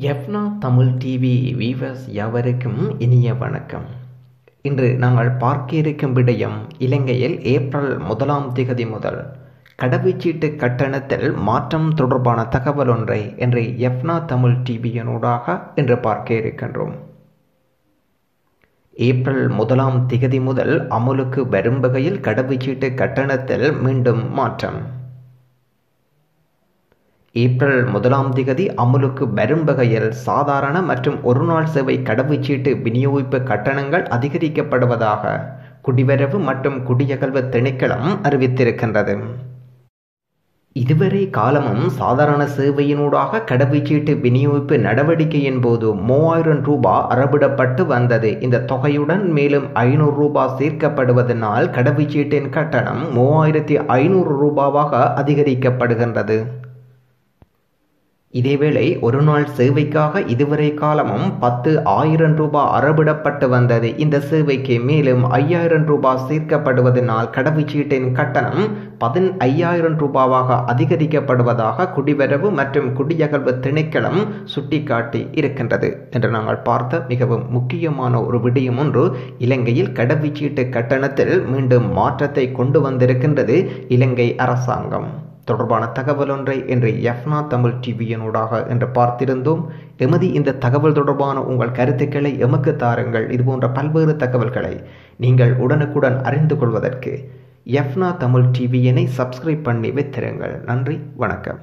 எஃப்னா Tamil TV viewers எவருக்கும் இனிய வணக்கம். இன்று நாங்கள் பார்க்க இருக்கும் விடயம் இலங்கையில் ஏப்ரல் முதலாம் திகதி முதல் கடவுச்சீட்டு கட்டணத்தில் மாற்றம் தொடர்பான தகவல் ஒன்றை என்று எஃப்னா தமிழ் டிவியினூடாக இன்று பார்க்க இருக்கின்றோம். ஏப்ரல் முதலாம் திகதி முதல் அமுலுக்கு வரும் வகையில் கடவுச்சீட்டு கட்டணத்தில் மீண்டும் மாற்றம். ஏப்ரல் முதலாம் திகதி அமுலுக்கு வரும் வகையில் சாதாரண மற்றும் ஒருநாள் சேவை கடவுச்சீட்டு விநியோகிப்பு கட்டணங்கள் அதிகரிக்கப்படுவதாக குடிவரவு மற்றும் குடியகல்வு திணைக்களம் அறிவித்திருக்கின்றது. இதுவரை காலமும் சாதாரண சேவையினூடாக கடவுச்சீட்டு விநியோகிப்பு நடவடிக்கையின் போது மூவாயிரம் ரூபாய் அறவிடப்பட்டு வந்தது. இந்த தொகையுடன் மேலும் ஐநூறு ரூபாய் சேர்க்கப்படுவதனால் கடவுச்சீட்டின் கட்டணம் மூவாயிரத்தி ஐநூறு ரூபாவாக அதிகரிக்கப்படுகின்றது. இதேவேளை ஒரு நாள் சேவைக்காக இதுவரை காலமும் பத்து ஆயிரம் ரூபாய் அறவிடப்பட்டு வந்தது. இந்த சேவைக்கு மேலும் ஐயாயிரம் ரூபாய் சேர்க்கப்படுவதனால் கடவுச்சீட்டின் கட்டணம் பதின் ஐயாயிரம் ரூபாவாக அதிகரிக்கப்படுவதாக குடிவரவு மற்றும் குடியகல்வு திணைக்களம் சுட்டிக்காட்டி இருக்கின்றது என்று நாங்கள் பார்த்த மிகவும் முக்கியமான ஒரு விடயம் ஒன்று இலங்கையில் கடவுச்சீட்டு கட்டணத்தில் மீண்டும் மாற்றத்தை கொண்டு வந்திருக்கின்றது இலங்கை அரசாங்கம். தொடர்பான தகவல் ஒன்றை இன்று எஃப்னா தமிழ் டிவியினூடாக என்று பார்த்திருந்தோம். எமது இந்த தகவல் தொடர்பான உங்கள் கருத்துக்களை எமக்கு தாருங்கள். இதுபோன்ற பல்வேறு தகவல்களை நீங்கள் உடனுக்குடன் அறிந்து கொள்வதற்கு எஃப்னா தமிழ் டிவியினை சப்ஸ்கிரைப் பண்ணி வைத்திருங்கள். நன்றி. வணக்கம்.